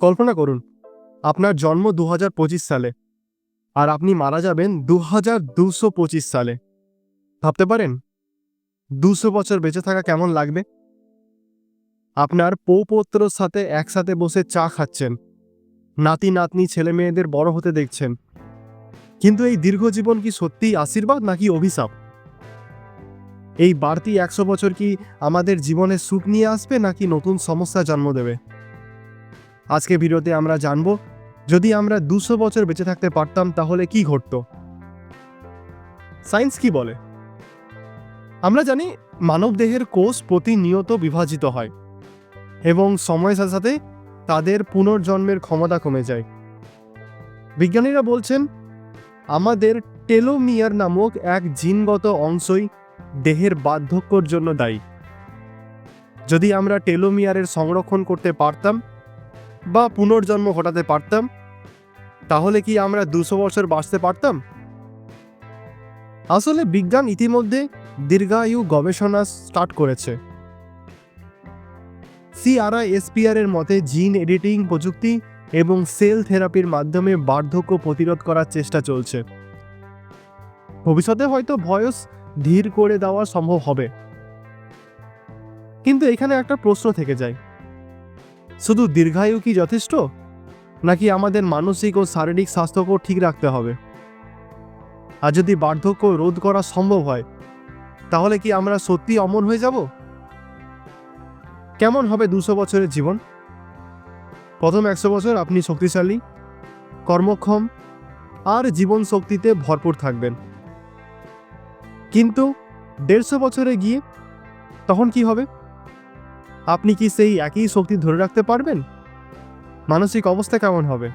কল্পনা করুন, আপনার জন্ম দু হাজার পঁচিশ সালে আর আপনি মারা যাবেন দু সালে। ভাবতে পারেন? দুশো বছর বেঁচে থাকা কেমন লাগবে? আপনার পৌপত্রর সাথে একসাথে বসে চা খাচ্ছেন। নাতি নাতনি ছেলে মেয়েদের বড় হতে দেখছেন। কিন্তু এই দীর্ঘ জীবন কি সত্যিই আশীর্বাদ নাকি অভিশাপ? এই বাড়তি একশো বছর কি আমাদের জীবনে সুখ নিয়ে আসবে নাকি নতুন সমস্যা জন্ম দেবে? আজকে ভিডিওতে আমরা জানব, যদি আমরা দুশো বছর বেঁচে থাকতে পারতাম তাহলে কি ঘটতো? সায়েন্স কি বলে? আমরা জানি মানব দেহের কোষ প্রতিনিয়ত বিভাজিত হয় এবং সময়ের সাথে সাথে তাদের পুনর্জন্মের ক্ষমতা কমে যায়। বিজ্ঞানীরা বলছেন, আমাদের টেলোমিয়ার নামক এক জিনগত অংশই দেহের বার্ধক্যর জন্য দায়ী। যদি আমরা টেলোমিয়ারের সংরক্ষণ করতে পারতাম বা পুনর্জন্ম ঘটাতে পারতাম? তাহলে কি আমরা দুশো বছর বাঁচতে পারতাম? আসলে বিজ্ঞান ইতিমধ্যে দীর্ঘায়ু গবেষণা স্টার্ট করেছে। সিআরআইএসপিআর এর মতে জিন এডিটিং প্রযুক্তি এবং সেল থেরাপির মাধ্যমে বার্ধক্য প্রতিরোধ করার চেষ্টা চলছে। ভবিষ্যতে হয়তো বয়স ধীর করে দেওয়া সম্ভব হবে। কিন্তু এখানে একটা প্রশ্ন থেকে যায়। শুধু দীর্ঘায়ু কি যথেষ্ট? নাকি আমাদের মানসিক ও শারীরিক স্বাস্থ্যকেও ঠিক রাখতে হবে? আর যদি বার্ধক্য রোধ করা সম্ভব হয়, তাহলে কি আমরা সত্যি অমর হয়ে যাব? কেমন হবে দুশো বছরের জীবন? প্রথম একশো বছর আপনি শক্তিশালী, কর্মক্ষম, আর জীবন শক্তিতে ভরপুর থাকবেন। কিন্তু দেড়শো বছরে গিয়ে তখন কি হবে? আপনি কি সেই একই শক্তি ধরে রাখতে পারবেন? মানসিক অবস্থা কেমন হবে?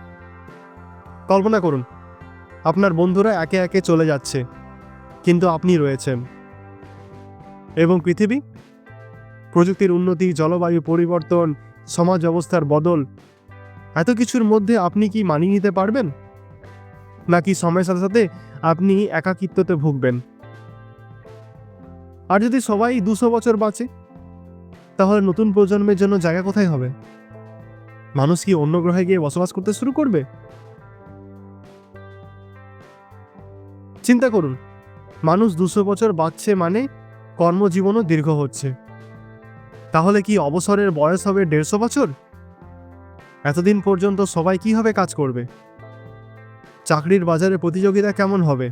কল্পনা করুন, আপনার বন্ধুরা একে একে চলে যাচ্ছে, কিন্তু আপনি রয়েছেন। এবং পৃথিবী? প্রযুক্তির উন্নতি, জলবায়ু পরিবর্তন, সমাজ ব্যবস্থার বদল, এত কিছুর মধ্যে আপনি কি মানিয়ে নিতে পারবেন? নাকি সময়ের সাথে সাথে আপনি একাকিত্বতে ভুগবেন? আর যদি সবাই দুশো বছর বাঁচে তাহলে নতুন প্রজন্মের জন্য জায়গা কোথায় হবে? মানুষ কি অন্য গ্রহে গিয়ে বসবাস করতে শুরু করবে? চিন্তা করুন, মানুষ দুশো বছর বাঁচছে মানে কর্মজীবনও দীর্ঘ হচ্ছে। তাহলে কি অবসরের বয়স হবে দেড়শো বছর? এতদিন পর্যন্ত সবাই কীভাবে কাজ করবে? চাকরির বাজারে প্রতিযোগিতা কেমন হবে?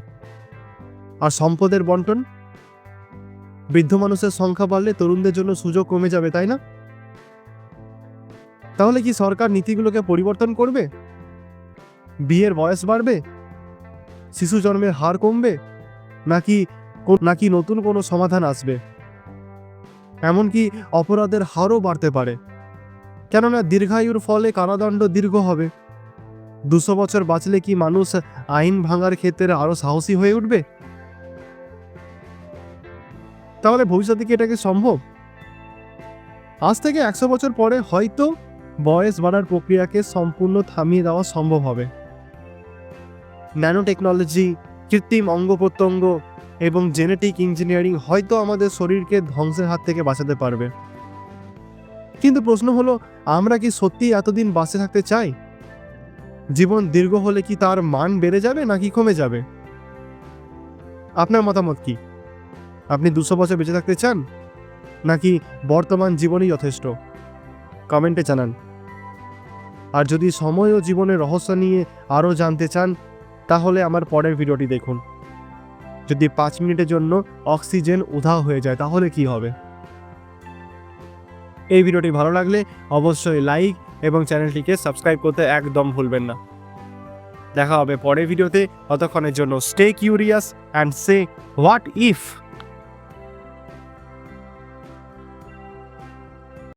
আর সম্পদের বন্টন? বৃদ্ধ মানুষের সংখ্যা বাড়লে তরুণদের জন্য সুযোগ কমে যাবে, তাই না? তাহলে কি সরকার নীতিগুলোকে পরিবর্তন করবে? বিয়ের বয়স বাড়বে? শিশু জন্মের হার কমবে? নাকি নাকি নতুন কোনো সমাধান আসবে? এমনকি অপরাধের হারও বাড়তে পারে। কেননা দীর্ঘায়ুর ফলে কারাদণ্ড দীর্ঘ হবে। দুশো বছর বাঁচলে কি মানুষ আইন ভাঙার ক্ষেত্রে আরও সাহসী হয়ে উঠবে? তাহলে ভবিষ্যতে কি এটাকে সম্ভব? আজ থেকে একশো বছর পরে হয়তো বয়স বাড়ার প্রক্রিয়াকে সম্পূর্ণ থামিয়ে দেওয়া সম্ভব হবে। ন্যানো টেকনোলজি কৃত্রিম অঙ্গ প্রত্যঙ্গ এবং জেনেটিক ইঞ্জিনিয়ারিং হয়তো আমাদের শরীরকে ধ্বংসের হাত থেকে বাঁচাতে পারবে। কিন্তু প্রশ্ন হলো, আমরা কি সত্যি এতদিন বাঁচে থাকতে চাই? জীবন দীর্ঘ হলে কি তার মান বেড়ে যাবে নাকি কমে যাবে? আপনার মতামত কি? আপনি দুশো বছর বেঁচে থাকতে চান? নাকি বর্তমান জীবনই যথেষ্ট? কমেন্টে জানান। আর যদি সময় ও জীবনের রহস্য নিয়ে আরও জানতে চান, তাহলে আমার পরের ভিডিওটি দেখুন। যদি পাঁচ মিনিটের জন্য অক্সিজেন উধাও হয়ে যায়, তাহলে কি হবে? এই ভিডিওটি ভালো লাগলে অবশ্যই লাইক এবং চ্যানেলটিকে সাবস্ক্রাইব করতে একদম ভুলবেন না। দেখা হবে পরের ভিডিওতে। ততক্ষণের জন্য stay curious and say what if